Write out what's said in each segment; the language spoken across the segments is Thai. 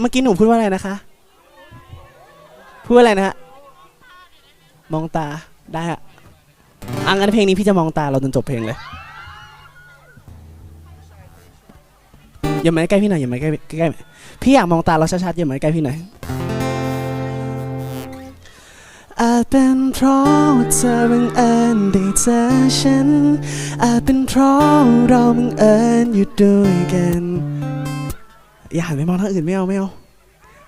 เมื่อกี้หนูพูดว่าอะไรนะคะ พูดอะไรนะฮะ มองตา ได้อะอะงั้นเพลงนี้พี่จะมองตาเราจนจบเพลงเลย อย่ามาใกล้พี่หน่อย อย่ามาใกล้ใกล้พี่อยากมองตาเราชัดๆ อย่ามาใกล้พี่หน่อยอาจเป็นเพราะเธอบังเอิญได้เจอฉัน อาจเป็นเพราะเราบังเอิญอยู่ด้วยกัน อย่าหันไปมองทางอื่นไม่เอาไม่เอา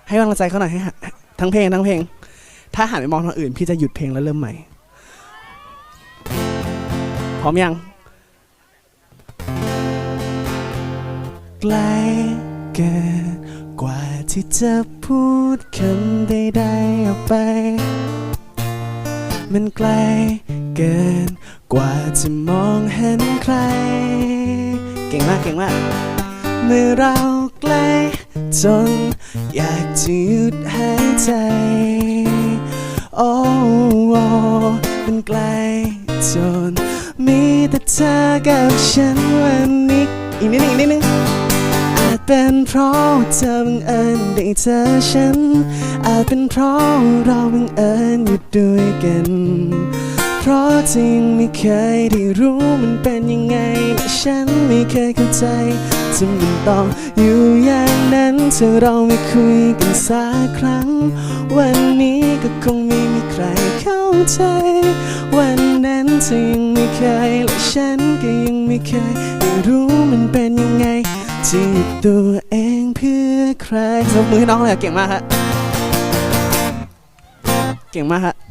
ให้กำลังใจเขาหน่อยให้ทั้งเพลงทั้งเพลง ถ้าหันไปมองทางอื่นพี่จะหยุดเพลงแล้วเริ่มใหม่ พร้อมยังไกลเกินกว่าที่จะพูดคำใดๆออกไป มันไกลเกินกว่าจะมองเห็นใคร เก่งมากเก่งมาก เมื่อเราใกล้จนอยากจะหยุดหายใจ โอ้โอมันไกลจน มีแต่เธอกับฉันวันนี้ อีกนิดนึงอีกนิดนึงอาจเป็นเพราะเธอบังเอิญได้เจอฉัน อาจเป็นเพราะเราบังเอิญอยู่ด้วยกัน ราะจริงไม่เคยได้รู้มันเป็นยังไงและฉันไม่เคยเข้าใจจะมันต้องอยู่อย่างนั้นถ้าเราไม่คุยกันสักครั้ง วันนี้ก็คงไม่มีใครเข้าใจ วันนั้นเธอยังไม่เคยและฉันก็ยังไม่เคยได้รู้มันเป็นยังไงจีบตัวเองเพื่อใครสมมือน้องเลยเก่งมากฮะเก่งมากฮะ